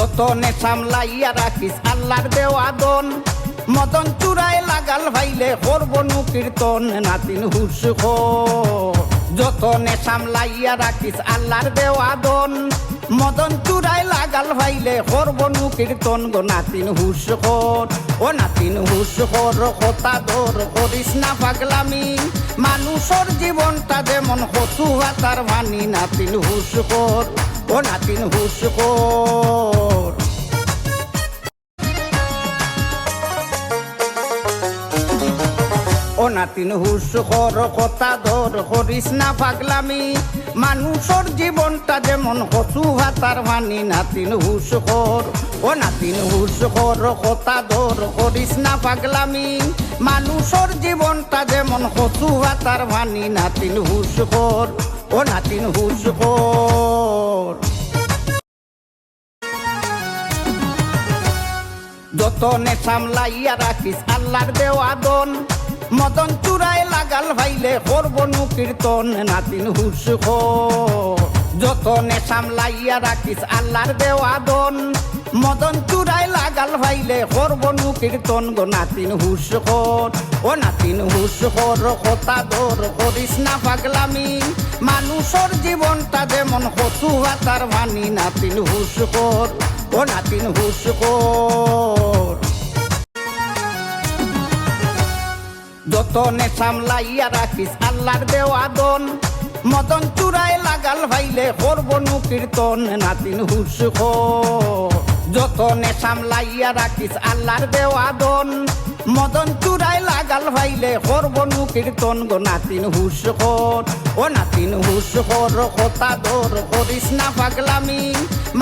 যতনে সামলাইয়া রাখিস আল্লাহর দেওয়া দন। মদন চূড়ায় লাগাল ভাইলে করবনু কীর্তন নাতিন হুস যতনে সামলাইয়া রাখিস আল্লাহর দেওয়া দন। মদন চূড়ায় লাগাল ভাইলে করবনু কীর্তন গো নাতিন হুস ও নাতিন হুস কথা দর করিস না পাগলামি। মানুষের জীবনটা যেমন হতু তার মানি নাতিন হুস ও নাতিন হুস ও নাতিন হুস কর কথা ধর করিস না পাগলামি। মানুষের জীবনটা যেমন কচু ভাতার মানি নাতিন হুস কর ও নাতিন হুস কর কথা ধর করিস না পাগলামি। মানুষের জীবনটা যেমন কচু ভাতার মানি নাতিন হুস কর নাতিন হুস কর যতনে সামলাইয়া রাখিস আল্লাহর দেওয়া দন মদন চূড়ায় লাগাল ভাইলে করবনু কীর্তন, নাতিন হুস যতনে সামলাইয়া রাখিস আল্লাহর দেওয়া দন। মদন চূড়ায় লাগাল ভাইলে করবনু কীর্তন। গো নাতিন হুস ও নাতিন হুস কথা দর করিস না পাগলামি। মানুষের জীবনটা যেমন হতু তার মানি নাতিন হুস ও নাতিন হুস যতনে সামলাইয়া রাখিস আল্লাহর দেওয়া দন মদন চূড়ায় লাগাল ভাইলে করবনু কীর্তন, নাতিন হুস যতনে সামলাইয়া রাখিস আল্লাহর দেওয়া দন। মদন চূড়ায় লাগাল ভাইলে করবনু কীর্তন গো নাতিন হুস ও নাতিন হুস কথা দর করিস না পাগলামি।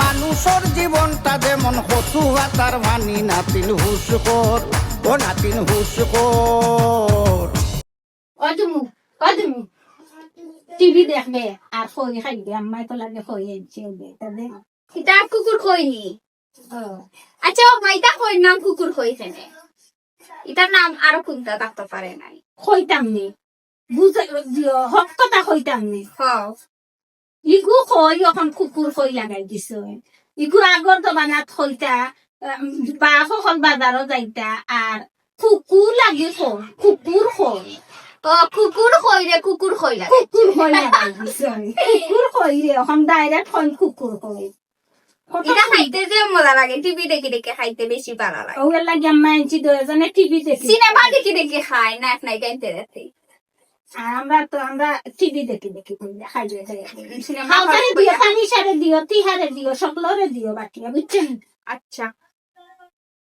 মানুষের জীবনটা যেমন হতু তার মানি নাতিন হুস ও নাতিন হুস অদমু অদমু টিভি দেখবে আর খই খাইবে আম্মাই তো লাগে খই এনছে এটা কুকুর খইনি আচ্ছা ও মাইটা কই নাম কুকুর খই খেনে এটার নাম আরও কোনটা থাকতে পারে নাই। খইতাম নি। বুঝে হক কথা খইতাম নি। ইগু খই এখন কুকুর খই লাগাই দিছে। ইগু আগর জমানাত খইতা বা সকল বাজারও যাইতা আর কুকুর লাগি খই কুকুর খই। ও কুকুর খই রে কুকুর খই কুকুর কুকুর খই রে এখন ডাইরেক্ট খই কুকুর খই এটা খাইতে যে মজা লাগে টিভি দেখে দেখে খাইতে বেশি ভালো লাগে। ওগুলো লাগে আম্মা আনছি দুজনে টিভি দেখি। সিনেমা দেখে দেখে খাই না এক নাই গাইতে রাতে আর আমরা তো আমরা টিভি দেখি দেখি খাই দিও তিহারে দিও সকলরে দিও বাটিয়া বুঝছেন? আচ্ছা।